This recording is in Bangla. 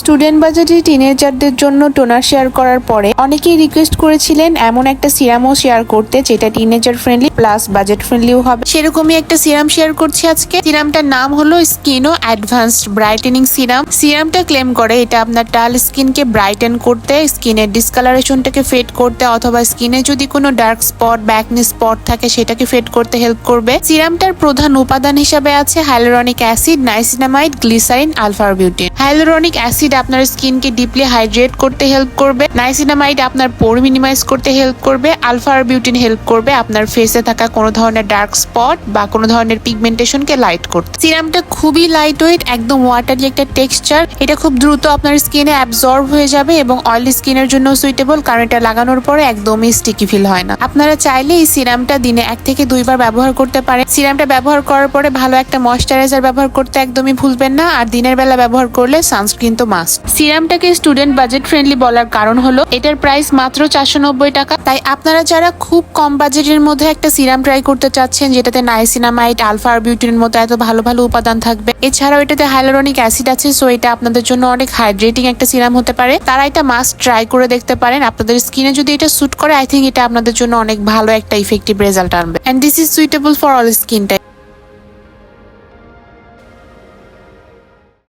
স্টুডেন্ট বাজেটে টিনেজারদের জন্য টোনার শেয়ার করার পরে অনেকেই রিকোয়েস্ট করেছিলেন এমন একটা সিরামও শেয়ার করতে, যেটা টিনেজার ফ্রেন্ডলি প্লাস বাজেট ফ্রেন্ডলিও হবে। সেরকমই একটা সিরাম শেয়ার করছি আজকে। সিরামটার নাম হলো স্কিনো অ্যাডভান্সড ব্রাইটেনিং সিরাম সিরামটা ক্লেম করে এটা আপনার ডাল স্কিনকে ব্রাইটেন করতে স্কিনের ডিসকালারেশনটাকে ফেড করতে, অথবা স্কিনে যদি কোনো ডার্ক স্পট ব্যাকনি স্পট থাকে, সেটাকে ফেড করতে হেল্প করবে। সিরামটার প্রধান উপাদান হিসাবে আছে hyaluronic acid niacinamide glycerin alpha arbutin hyaluronic acid আপনার স্কিনকে ডিপলি হাইড্রেট করতে হেল্প করবে। নাইসিনামাইড আপনার পোর মিনিমাইজ করতে হেল্প করবে। আলফার বিউটিন হেল্প করবে আপনার ফেসে থাকা কোনো ধরনের ডার্ক স্পট বা কোনো ধরনের পিগমেন্টেশনকে লাইট করতে। সিরামটা খুবই লাইট ওয়েট একদম ওয়াটারি একটা টেক্সচার এটা খুব দ্রুত আপনার স্কিনে অ্যাবজর্ব হয়ে যাবে এবং অয়েলি স্কিনের জন্য সুইটেবল কারণ এটা লাগানোর পরে একদমই স্টিকি ফিল হয় না। আপনারা চাইলে এই সিরামটা দিনে এক থেকে দুইবার ব্যবহার করতে পারেন। সিরামটা ব্যবহার করার পরে ভালো একটা ময়শ্চারাইজার ব্যবহার করতে একদমই ভুলবেন না। আর দিনের বেলা ব্যবহার করলে সানস্ক্রিন তো মাস্ট সিরামটাকে স্টুডেন্ট বাজেট ফ্রেন্ডলি বলার কারণ হলো, এটার প্রাইস মাত্র চারশো নব্বই টাকা। তাই আপনারা যারা খুব কম বাজেটের মধ্যে একটা সিরাম ট্রাই করতে চাচ্ছেন, যেটাতে নাইসিনামাইড আলফা আর বিউটিনের মতো এত ভালো ভালো উপাদান থাকবে, এছাড়াও এটাতে হাইলোরনিক অ্যাসিড আছে সো এটা আপনাদের জন্য অনেক হাইড্রেটিং একটা সিরাম হতে পারে। তারা এটা মাস্ট ট্রাই করে দেখতে পারেন। আপনাদের স্কিনে যদি এটা স্যুট করে আই থিঙ্ক এটা আপনাদের জন্য অনেক ভালো একটা ইফেক্টিভ রেজাল্ট আনবে। And this is suitable for all skin type